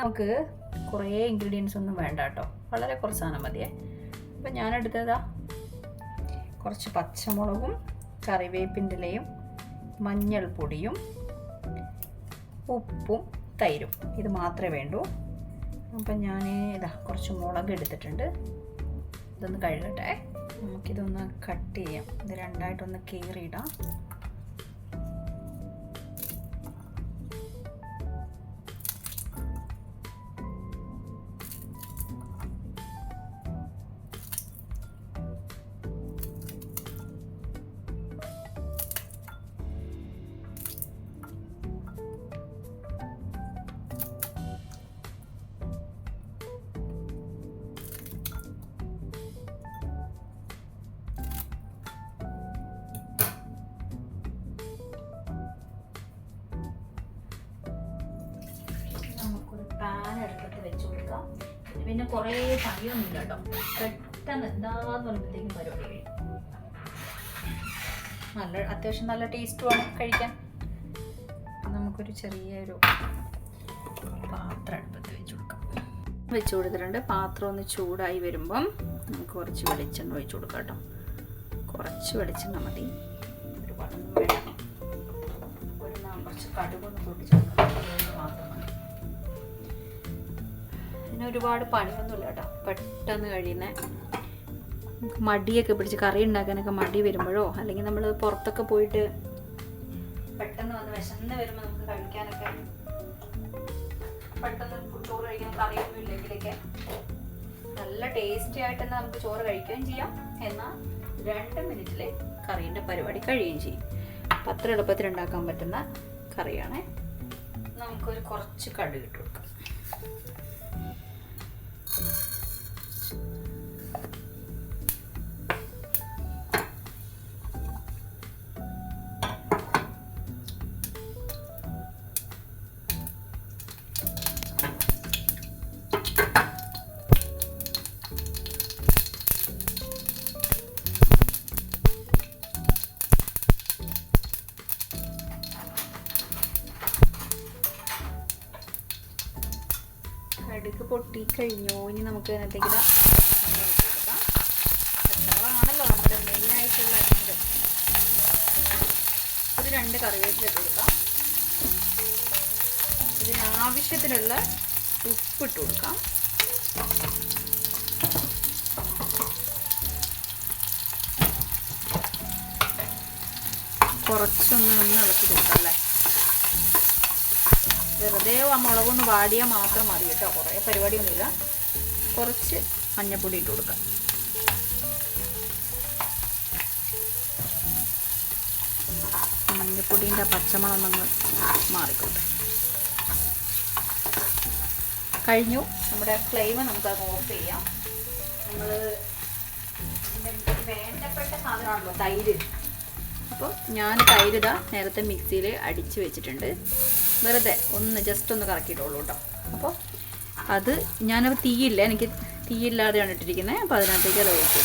നമുക്ക് കുറേ ഇൻഗ്രീഡിയൻസ് ഒന്നും വേണ്ട കേട്ടോ. വളരെ കുറച്ച് സാധനം മതിയേ. അപ്പം ഞാനെടുത്തതാ കുറച്ച് പച്ചമുളകും കറിവേപ്പിന്റെ ഇലയും മഞ്ഞൾപ്പൊടിയും ഉപ്പും തൈരും. ഇത് മാത്രമേ വേണ്ടൂ. അപ്പം ഞാൻ ഇതാ കുറച്ച് മുളക് എടുത്തിട്ടുണ്ട്. ഇതൊന്ന് കഴുകട്ടെ. നമുക്കിതൊന്ന് കട്ട് ചെയ്യാം. ഇത് രണ്ടായിട്ടൊന്ന് കീറിയിടാം. പിന്നെ കുറേ പണിയൊന്നുമില്ല കേട്ടോ. പെട്ടെന്ന് എന്താന്ന് പറയുമ്പോഴത്തേക്കും പരിപാടി കഴിയും. നല്ല അത്യാവശ്യം നല്ല ടേസ്റ്റുമാണ് കഴിക്കാൻ. നമുക്കൊരു ചെറിയൊരു പാത്രം അടുപ്പത്ത് വെച്ച് കൊടുക്കാം. വെച്ച് കൊടുത്തിട്ടുണ്ട്. പാത്രം ഒന്ന് ചൂടായി വരുമ്പം നമുക്ക് കുറച്ച് വെളിച്ചെണ്ണ ഒഴിച്ചു കൊടുക്കാം കേട്ടോ. കുറച്ച് വെളിച്ചെണ്ണ മതി. ഒരുപാടൊന്നും വേണം ഒരു കുറച്ച് കടുകൊന്ന് പൊട്ടിച്ച് കൊടുക്കാം മാത്രം. ഇതിന് ഒരുപാട് പണിയൊന്നുമില്ല കേട്ടോ. പെട്ടെന്ന് കഴിയുന്ന മടിയൊക്കെ പിടിച്ച് കറി ഉണ്ടാക്കാനൊക്കെ മടി വരുമ്പോഴോ അല്ലെങ്കിൽ നമ്മൾ പുറത്തൊക്കെ പോയിട്ട് പെട്ടെന്ന് വന്ന് വിശന്ന് വരുമ്പോൾ നമുക്ക് കഴിക്കാനൊക്കെ പെട്ടെന്ന് ചോറ് കഴിക്കാൻ കറിയൊന്നും ഇല്ലെങ്കിലൊക്കെ നല്ല ടേസ്റ്റി ആയിട്ട് തന്നെ നമുക്ക് ചോറ് കഴിക്കുകയും ചെയ്യാം. എന്നാൽ രണ്ട് മിനിറ്റിൽ കറീന്റെ പരിപാടി കഴിയുകയും ചെയ്യും. അപ്പം അത്ര എളുപ്പത്തിൽ ഉണ്ടാക്കാൻ പറ്റുന്ന കറിയാണ്. നമുക്കൊരു കുറച്ച് കടുക് ഇട്ട് കൊടുക്കാം. കടുക് പൊട്ടി കഴിഞ്ഞു. ഇനി നമുക്ക് അതിനകത്തേക്ക് കൊടുക്കാം പച്ചമുളകാണല്ലോ നമ്മുടെ മെയിനായിട്ടുള്ള ഇത്. ഒരു രണ്ട് കറിവേപ്പില കൊടുക്കാം. ഇതിനാവശ്യത്തിനുള്ള ഉപ്പിട്ട് കൊടുക്കാം. കുറച്ചൊന്ന് ഒന്ന് ഇളക്കി കൊടുക്കാം അല്ലേ? വെറുതെ ആ മുളകൊന്ന് വാടിയാൽ മാത്രം മതി കേട്ടോ. കുറേ പരിപാടിയൊന്നുമില്ല. കുറച്ച് മഞ്ഞപ്പൊടി ഇട്ട് കൊടുക്കാം. മഞ്ഞപ്പൊടിന്റെ പച്ചമണം നമ്മൾ മാറിക്കോട്ടെ. കഴിഞ്ഞു. നമ്മുടെ ഫ്ലെയിം നമുക്ക് അത് ഓഫ് ചെയ്യാം. നമ്മൾ വേണ്ടപ്പെട്ട സാധനമാണല്ലോ തൈര്. അപ്പോൾ ഞാൻ തൈര് ഇതാ നേരത്തെ മിക്സിയിൽ അടിച്ച് വെച്ചിട്ടുണ്ട്. വെറുതെ ഒന്ന് ജസ്റ്റ് ഒന്ന് കറക്കിയിട്ടുള്ളൂ കേട്ടോ. അപ്പോൾ അത് ഞാനത് തീയില്ല എനിക്ക് തീയില്ലാതെയാണ് ഇട്ടിരിക്കുന്നത്. അപ്പോൾ അതിനകത്തേക്ക് അത് ഒഴിച്ചു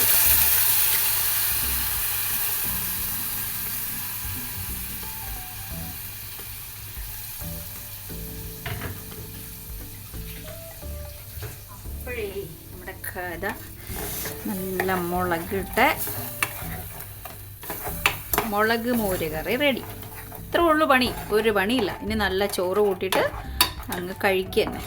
നമ്മുടെ കഥ നല്ല മുളകിട്ട് മുളക് മോര് കറി റെഡി ഇത്രേ ഉള്ളൂ പണി. ഒരു പണിയില്ല. ഇനി നല്ല ചോറ് കൂട്ടിയിട്ട് അങ്ങ് കഴിക്കുക തന്നെ